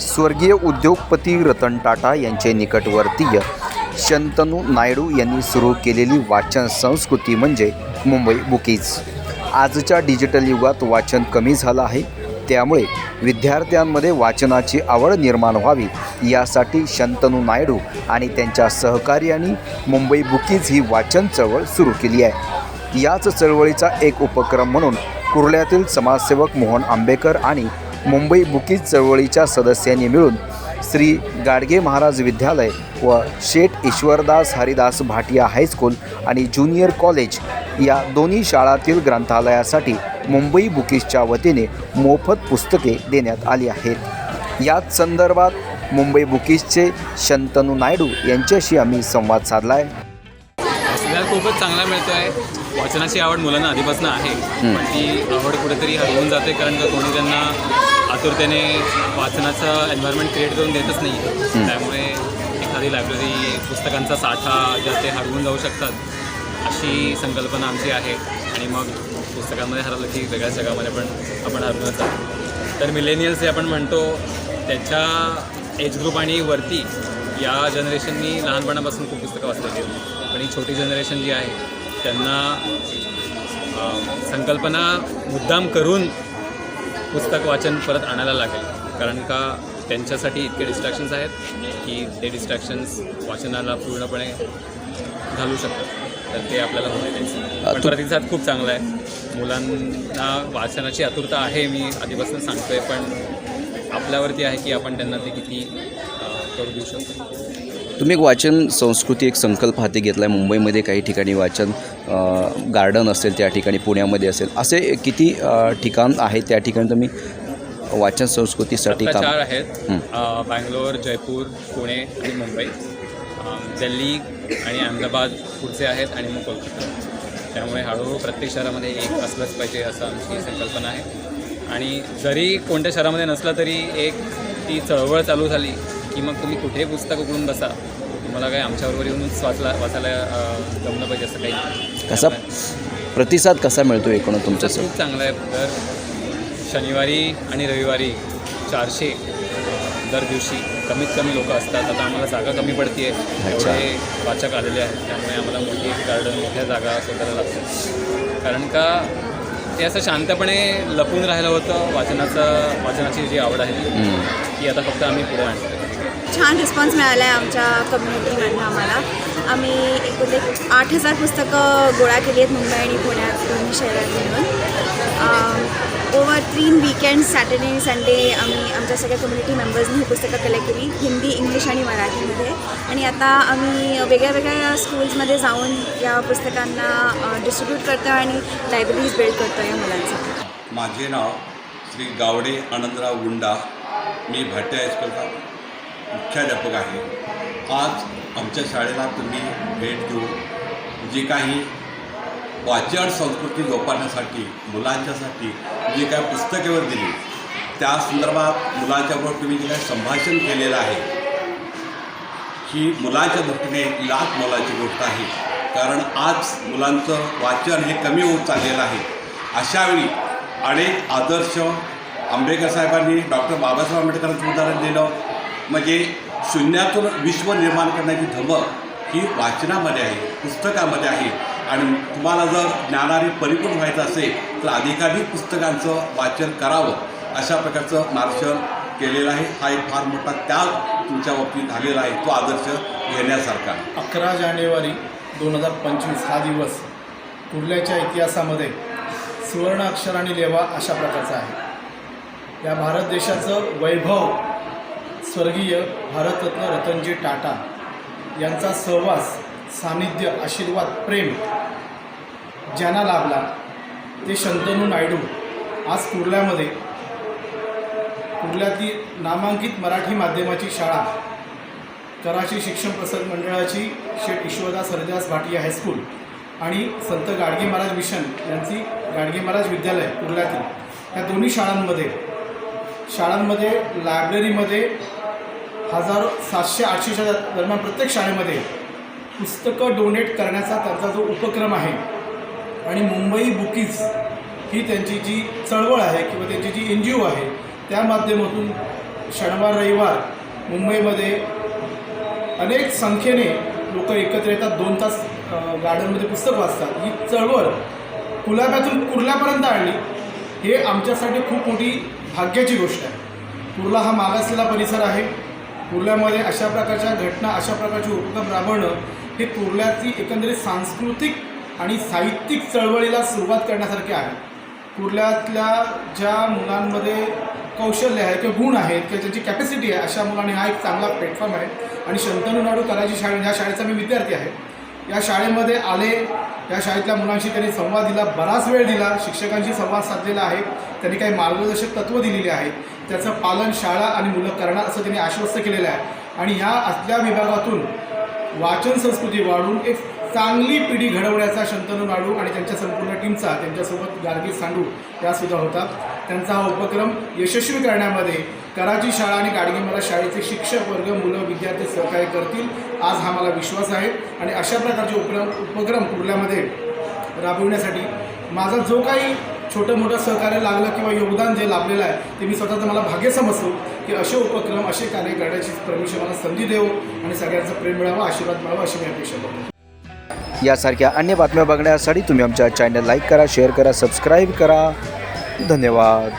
स्वर्गीय उद्योगपती रतन टाटा यांचे निकटवर्तीय शंतनू नायडू यांनी सुरू केलेली वाचन संस्कृती म्हणजे मुंबई बुकीज. आजच्या डिजिटल युगात वाचन कमी झालं आहे. त्यामुळे विद्यार्थ्यांमध्ये वाचनाची आवड निर्माण व्हावी. यासाठी शंतनू नायडू आणि त्यांच्या सहकार्याने मुंबई बुकीज ही वाचन चळवळ सुरू केली आहे. याच चळवळीचा एक उपक्रम म्हणून कुर्ल्यातील समाजसेवक मोहन आंबेकर आणि मुंबई बुकीज चळवळीच्या सदस्यांनी मिळून श्री गाडगे महाराज विद्यालय व शेठ ईश्वरदास हरिदास भाटिया हायस्कूल आणि ज्युनियर कॉलेज या दोन्ही शाळातील ग्रंथालयासाठी मुंबई बुकीजच्या वतीने मोफत पुस्तके देण्यात आली आहेत. याच संदर्भात मुंबई बुकीजचे शंतनू नायडू यांच्याशी आम्ही संवाद साधला आहे खूपच चांगला मिळतो आहे वाचनाची आवड मुलांना आधीपासून आहे. पण ती आवड कुठेतरी हरवून जाते कारण का कोणी त्यांना आतुरतेने वाचनाचं एन्व्हायरमेंट क्रिएट करून देतच नाही. त्यामुळे एखादी लायब्ररी पुस्तकांचा साठा ज्या ते हरवून जाऊ शकतात अशी संकल्पना आमची आहे. आणि मग पुस्तकांमध्ये हरवलं की वेगळ्याच जगामध्ये पण आपण हरवूनच जातो तर मिलेनियल्स जे आपण म्हणतो त्याच्या एज ग्रुप आणि वरती या जनरेशननी लहानपणापासून खूप पुस्तकं वाचलेली आहेत. पण ही छोटी जनरेशन जी आहे त्यांना संकल्पना मुद्दाम करून पुस्तक वाचन परत आणायला लागेल. कारण का त्यांच्यासाठी इतके डिस्ट्रॅक्शन्स आहेत की ते डिस्ट्रॅक्शन्स वाचनाला पूर्णपणे घालू शकतात. तर ते आपल्याला पण प्रतिसाद खूप चांगला आहे. मुलांना वाचनाची आतुरता आहे मी आधीपासून सांगतोय पण आपल्यावरती आहे की आपण त्यांना ते किती करू देऊ शकतो. तुम्ही एक वाचन संस्कृती एक संकल्प हाती घेतला आहे मुंबईमध्ये काही ठिकाणी वाचन गार्डन असेल त्या ठिकाणी पुण्यामध्ये असेल असे किती ठिकाण आहे त्या ठिकाणी तुम्ही वाचन संस्कृतीसाठी काम आहेत. बँगलोर जयपूर पुणे आणि मुंबई. दिल्ली आणि अहमदाबाद पुढचे आहेत आणि मग कोलकाता. त्यामुळे हळूहळू प्रत्येक शहरामध्ये एक असलंच पाहिजे असं आमची संकल्पना आहे. आणि जरी कोणत्या शहरामध्ये नसलं तरी एक ती चळवळ चालू झाली की मग तुम्ही कुठेही पुस्तक उघडून बसा? तुम्हाला काय आमच्याबरोबर येऊनच वाचला वाचायला जमलं पाहिजे असं काही. कसा प्रतिसाद कसा मिळतो एकूण तर तुमच्या खूप चांगलं आहे. दर शनिवारी आणि रविवारी चारशे दर दिवशी कमीत कमी लोक असतात. आता आम्हाला जागा कमी पडते. एवढे वाचक आलेले आहेत. त्यामुळे आम्हाला मोठी गार्डन मोठ्या जागा शोधायला लागतात. कारण का ते असं शांतपणे लपून राहिलं होतं वाचनाचं वाचनाची जी आवड आहे. ती आता फक्त आम्ही पुढे आणतो छान रिस्पॉन्स मिळाला आहे आमच्या कम्युनिटीमधनं आम्हाला. आम्ही एकूण एक आठ हजार पुस्तकं गोळा केली आहेत मुंबई आणि पुण्यात दोन्ही शहरात मिळून. ओव्हर तीन वीकेंड सॅटर्डे आणि संडे आम्ही आमच्या सगळ्या कम्युनिटी मेंबर्सनी ही पुस्तकं कलेक्ट केली हिंदी इंग्लिश आणि मराठीमध्ये. आणि आता आम्ही वेगळ्या वेगळ्या स्कूल्समध्ये जाऊन या पुस्तकांना डिस्ट्रीब्यूट करतो आणि लायब्ररीज बिल्ड करतो या मुलांसाठी. माझे नाव श्री गावडे आनंदराव गुंडा. मी भाटे हायस्कूलचा मुख्याध्यापक आहे. आज आमच्या शाळेला तुम्ही भेट देऊन जी काही वाचन संस्कृती जोपासण्यासाठी मुलांच्यासाठी जी काही पुस्तकेवर दिली त्या संदर्भात मुलांच्याबरोबर तुम्ही जे काही संभाषण केलेलं आहे ही मुलाच्या दृष्टीने लाख मोलाची गोष्ट आहे. कारण आज मुलांचं वाचन हे कमी होत चाललेलं आहे. अशावेळी अनेक आदर्श आंबेडकर साहेबांनी डॉक्टर बाबासाहेब आंबेडकरांचं उदाहरण दिलं. म्हणजे शून्यातून विश्व निर्माण करण्याची धमक ही वाचनामध्ये आहे पुस्तकामध्ये आहे. आणि तुम्हाला जर ज्ञानाने परिपूर्ण व्हायचं असेल तर अधिकाधिक पुस्तकांचं वाचन करावं अशा प्रकारचं मार्गदर्शन केलेलं आहे. हा एक फार मोठा त्याग तुमच्या बाबतीत झालेला आहे तो आदर्श घेण्यासारखा अकरा जानेवारी दोन हजार पंचवीस हा दिवस कुर्ल्याच्या इतिहासामध्ये सुवर्ण अक्षराने लेवा अशा प्रकारचा आहे. या भारत देशाचं वैभव स्वर्गीय भारतरत्न रतनजी टाटा यांचा सहवास सानिध्य आशीर्वाद प्रेम ज्यांना लाभला ते शंतनू नायडू आज कुर्ल्यामध्ये कुर्ल्यातील नामांकित मराठी माध्यमाची शाळा कराची शिक्षण प्रसार मंडळाची शेठ ईश्वरदास हरिदास भाटिया हायस्कूल आणि संत गाडगे महाराज मिशन यांची गाडगे महाराज विद्यालय कुर्ल्यातील. या दोन्ही शाळांमध्ये शाळांमध्ये लायब्ररीमध्ये हजारो सातशे आठशेच्या दरम्यान प्रत्येक शाळेमध्ये पुस्तकं डोनेट करण्याचा त्यांचा जो उपक्रम आहे आणि मुंबई बुकीज ही त्यांची जी चळवळ आहे किंवा त्यांची जी एन जी ओ आहे त्या माध्यमातून शनिवार रविवार मुंबईमध्ये अनेक संख्येने लोक एकत्र येतात. दोन तास गार्डनमध्ये पुस्तक वाचतात. ही चळवळ कुलाब्यातून कुर्ल्यापर्यंत आणली हे आमच्यासाठी खूप मोठी भाग्याची गोष्ट आहे. कुर्ला हा मागासलेला परिसर आहे. कुर्ल्यामध्ये अशा प्रकारच्या घटना अशा प्रकारचे उपक्रम राबवणं हे कुर्ल्याची एकंदरीत सांस्कृतिक आणि साहित्यिक चळवळीला सुरुवात करण्यासारखे आहे. कुर्ल्यातल्या ज्या मुलांमध्ये कौशल्य आहे किंवा गुण आहेत किंवा ज्यांची कॅपॅसिटी आहे अशा मुलांनी हा एक चांगला प्लॅटफॉर्म आहे. आणि शंतनू नाडू कलाची शाळे ह्या शाळेचा मी विद्यार्थी आहे. या शाळेमध्ये आले या शाळेतल्या मुलांशी त्यांनी संवाद दिला बराच वेळ दिला शिक्षकांशी संवाद साधलेला आहे. त्यांनी काही मार्गदर्शक तत्त्व दिलेली आहेत. त्याचं पालन शाळा आणि मुलं करणार असं त्यांनी आश्वस्त केलेलं आहे. आणि ह्या असल्या विभागातून वाचन संस्कृती वाढून एक चांगली पिढी घडवण्याचा शंतनू नाडू आणि त्यांच्या संपूर्ण टीमचा त्यांच्यासोबत गार्गी सांडू यासुद्धा होता. त्यांचा हा उपक्रम यशस्वी करण्यामध्ये कराची शाळा आणि गाडगेमारा शाळेचे शिक्षक वर्ग मुलं विद्यार्थी सहकार्य करतील आज हा मला विश्वास आहे. आणि अशा प्रकारचे उपक्रम उपक्रम कुर्ल्यामध्ये राबविण्यासाठी माझा जो काही छोटं मोठं सहकार्य लागलं किंवा योगदान जे लाभलेलं आहे ते मी स्वतःचं मला भाग्य समजतो की असे उपक्रम असे कार्य करण्याची परमेश्वर मला संधी देव आणि सगळ्यांचं प्रेम मिळावं आशीर्वाद मिळावा अशी मी अपेक्षा करतो. यासारख्या अन्य बातम्या बघण्यासाठी तुम्ही आमच्या चॅनल लाईक करा शेअर करा सबस्क्राईब करा. धन्यवाद.